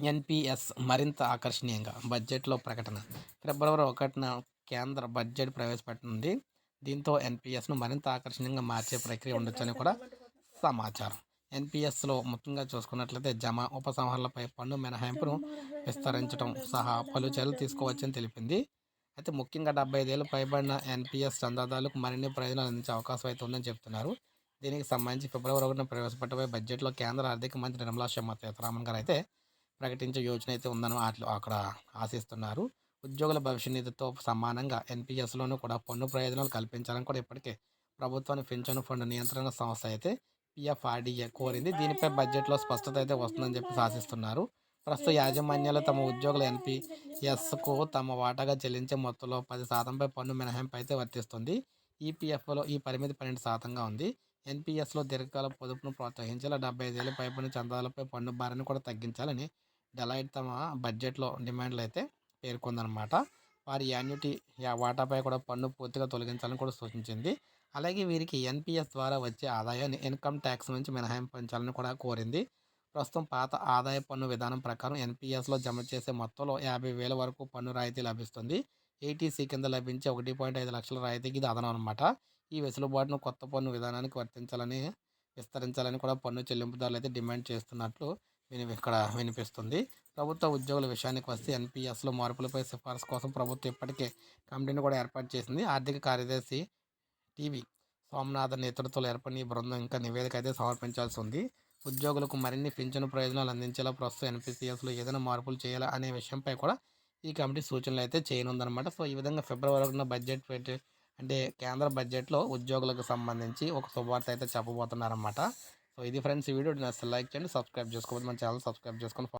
NPS మరింత ఆకర్షణీయంగా బడ్జెట్లో ప్రకటన. ఫిబ్రవరి ఒకటిన కేంద్ర బడ్జెట్ ప్రవేశపెట్టనుంది. దీంతో ఎన్పిఎస్ను మరింత ఆకర్షణీయంగా మార్చే ప్రక్రియ ఉండొచ్చని కూడా సమాచారం. ఎన్పిఎస్లో ముఖ్యంగా చూసుకున్నట్లయితే జమ ఉపసంహరణలపై పన్ను మినహాయింపును విస్తరించడం సహా పలు చర్యలు తీసుకోవచ్చని తెలిపింది. అయితే ముఖ్యంగా డెబ్బై ఐదేళ్ళు పైబడిన ఎన్పిఎస్ చందాదారులకు మరిన్ని ప్రయోజనాలు అందించే అవకాశం అయితే ఉందని చెప్తున్నారు. దీనికి సంబంధించి ఫిబ్రవరి ఒకటిన ప్రవేశపెట్టబోయే బడ్జెట్లో కేంద్ర ఆర్థిక మంత్రి నిర్మలా సీతారామన్ గారు అయితే ప్రకటించే యోజన అయితే ఉందని వాటిలో అక్కడ ఆశిస్తున్నారు. ఉద్యోగుల భవిష్య నిధితో సమానంగా ఎన్పిఎస్లోనూ కూడా పన్ను ప్రయోజనాలు కల్పించాలని కూడా ఇప్పటికే ప్రభుత్వాన్ని పెన్షన్ ఫండ్ నియంత్రణ సంస్థ అయితే పిఎఫ్ఆర్డీఏ కోరింది. దీనిపై బడ్జెట్లో స్పష్టత అయితే వస్తుందని చెప్పి ఆశిస్తున్నారు. ప్రస్తుత యాజమాన్యాలు తమ ఉద్యోగుల ఎన్పిఎస్కు తమ వాటాగా చెల్లించే మొత్తంలో పది శాతంపై పన్ను మినహాయింపు అయితే వర్తిస్తుంది. ఈపీఎఫ్లో ఈ పరిమితి పన్నెండు శాతంగా ఉంది. ఎన్పీఎస్లో దీర్ఘకాల పొదుపును ప్రోత్సహించేలా డెబ్బై ఐదేళ్ళ పైబడిన చందాలపై పన్ను భారాన్ని కూడా తగ్గించాలని డెలైట్ తమ బడ్జెట్లో డిమాండ్లు అయితే పేర్కొందనమాట వారి యాన్యుటీ వాటాపై కూడా పన్ను పూర్తిగా తొలగించాలని కూడా సూచించింది. అలాగే వీరికి ఎన్పిఎస్ ద్వారా వచ్చే ఆదాయాన్ని ఇన్కమ్ ట్యాక్స్ నుంచి మినహాయించాలని కూడా కోరింది. ప్రస్తుతం పాత ఆదాయ పన్ను విధానం ప్రకారం ఎన్పిఎస్లో జమ చేసే మొత్తంలో యాభై వేల వరకు పన్ను రాయితీ లభిస్తుంది. ఏటీసీ కింద లభించే ఒకటి పాయింట్ ఐదు లక్షల రాయితీకి ఇది అదనం అనమాట ఈ వెసులుబాటును కొత్త పన్ను విధానానికి వర్తించాలని విస్తరించాలని కూడా పన్ను చెల్లింపుదారులు అయితే డిమాండ్ చేస్తున్నట్లు విని ఇక్కడ వినిపిస్తుంది. ప్రభుత్వ ఉద్యోగుల విషయానికి వస్తే ఎన్పిఎస్లో మార్పులపై సిఫార్సు కోసం ప్రభుత్వం ఇప్పటికే కమిటీని కూడా ఏర్పాటు చేసింది. ఆర్థిక కార్యదర్శి టీవీ సోమనాథన్ నేతృత్వంలో ఏర్పడిన ఈ బృందం ఇంకా నివేదిక అయితే సమర్పించాల్సి ఉంది. ఉద్యోగులకు మరిన్ని పింఛను ప్రయోజనాలు అందించేలా ప్రస్తుతం ఎన్పిసిఎస్లో ఏదైనా మార్పులు చేయాలా అనే విషయంపై కూడా ఈ కమిటీ సూచనలు అయితే చేయనుందనమాట సో ఈ విధంగా ఫిబ్రవరి ఒకటిన బడ్జెట్ పెట్టి అంటే కేంద్ర బడ్జెట్లో ఉద్యోగులకు సంబంధించి ఒక శుభవార్త అయితే చెప్పబోతున్నారన్నమాట. సో ఇది ఫ్రెండ్స్ ఈ వీడియో నచ్చితే లైక్ చేయండి సబ్స్క్రైబ్ చేసుకోవద్దు మన ఛానల్ సబ్స్క్రైబ్ చేసుకొని